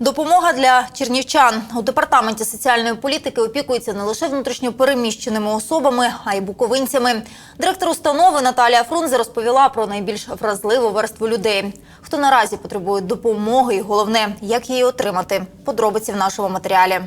Допомога для чернівчан у департаменті соціальної політики опікується не лише внутрішньопереміщеними особами, а й буковинцями. Директор установи Наталія Фрунзе розповіла про найбільш вразливу верству людей, хто наразі потребує допомоги, і головне, як її отримати. Подробиці в нашому матеріалі.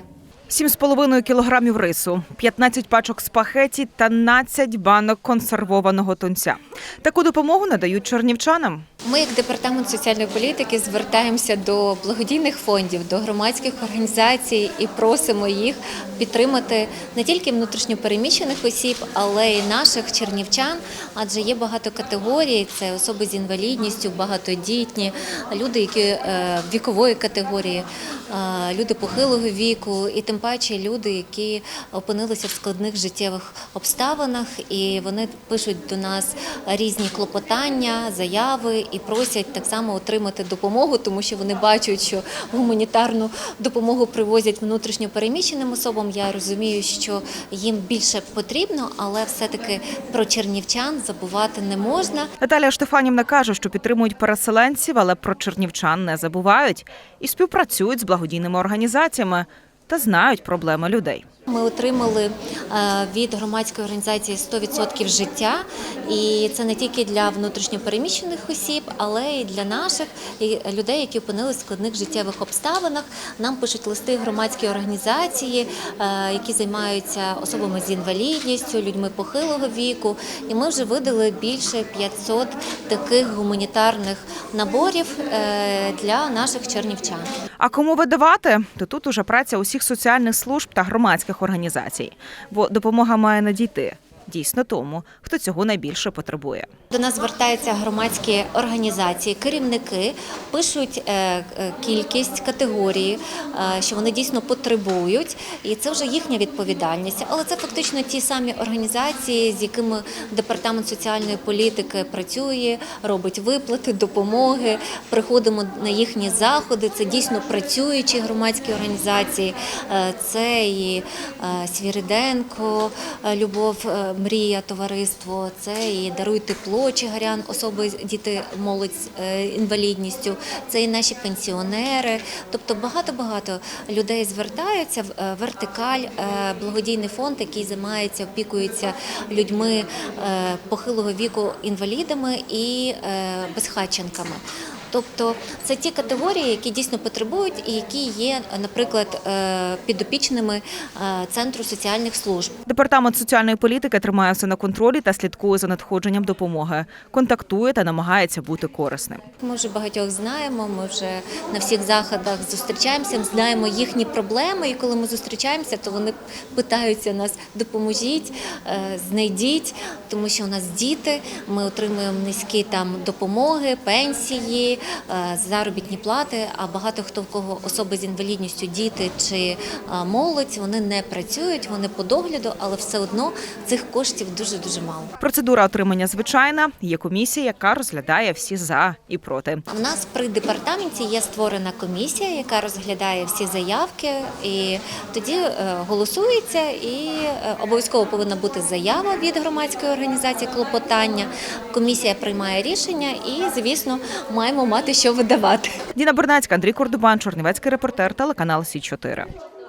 7,5 кілограмів рису, 15 пачок спагеті та 12 банок консервованого тунця. Таку допомогу надають чернівчанам. Ми, як департамент соціальної політики, звертаємося до благодійних фондів, до громадських організацій і просимо їх підтримати не тільки внутрішньопереміщених осіб, але й наших чернівчан. Адже є багато категорій: це особи з інвалідністю, багатодітні, люди, які е, вікової категорії, е, люди похилого віку, і тим паче люди, які опинилися в складних життєвих обставинах, і вони пишуть до нас різні клопотання, заяви і просять так само отримати допомогу, тому що вони бачать, що гуманітарну допомогу привозять внутрішньо переміщеним особам. Я розумію, що їм більше потрібно, але все-таки про чернівчан забувати не можна. Наталія Штефанівна каже, що підтримують переселенців, але про чернівчан не забувають і співпрацюють з благодійними організаціями та знають проблеми людей. Ми отримали е, від громадської організації 100% життя, і це не тільки для внутрішньопереміщених осіб, але й для наших людей, які опинилися в складних життєвих обставинах. Нам пишуть листи громадські організації, е, які займаються особами з інвалідністю, людьми похилого віку. І ми вже видали більше 500 таких гуманітарних наборів е, для наших чернівчан. А кому видавати, то тут уже праця усіх соціальних служб та громадських організацій, бо допомога має надійти дійсно тому, хто цього найбільше потребує. До нас звертаються громадські організації, керівники пишуть е, е, кількість категорії, е, що вони дійсно потребують, і це вже їхня відповідальність. Але це фактично ті самі організації, з якими департамент соціальної політики працює, робить виплати, допомоги. Приходимо на їхні заходи. Це дійсно працюючі громадські організації. Це і Свіриденко, Любов, Мрія, товариство, це і даруй тепло Чигарян, особи, діти, молодь з е, інвалідністю, це і наші пенсіонери. Тобто багато-багато людей звертаються в е, вертикаль, е, благодійний фонд, який займається, опікується людьми похилого віку, інвалідами і безхатченками. Тобто це ті категорії, які дійсно потребують і які є, наприклад, е, підопічними е, центру соціальних служб. Департамент соціальної політики тримає все на контролі та слідкує за надходженням допомоги, контактує та намагається бути корисним. Ми вже багатьох знаємо. Ми вже на всіх заходах зустрічаємося, знаємо їхні проблеми. І коли ми зустрічаємося, то вони питаються нас допоможіть, е, знайдіть, тому що у нас діти. Ми отримуємо низькі там допомоги, пенсії, заробітні плати. А багато хто в кого особи з інвалідністю, діти чи е, молодь, вони не працюють, вони по догляду, але все одно цих коштів дуже дуже мало. Процедура отримання звичайна. Є комісія, яка розглядає всі за і проти. У нас при департаменті є створена комісія, яка розглядає всі заявки, і тоді е, голосується, і е, обов'язково повинна бути заява від громадської організації клопотання. Комісія приймає рішення, і звісно, маємо мати що видавати. Діна Бернацька, Андрій Кордубан, Чорнівецький репортер, телеканал Сі 4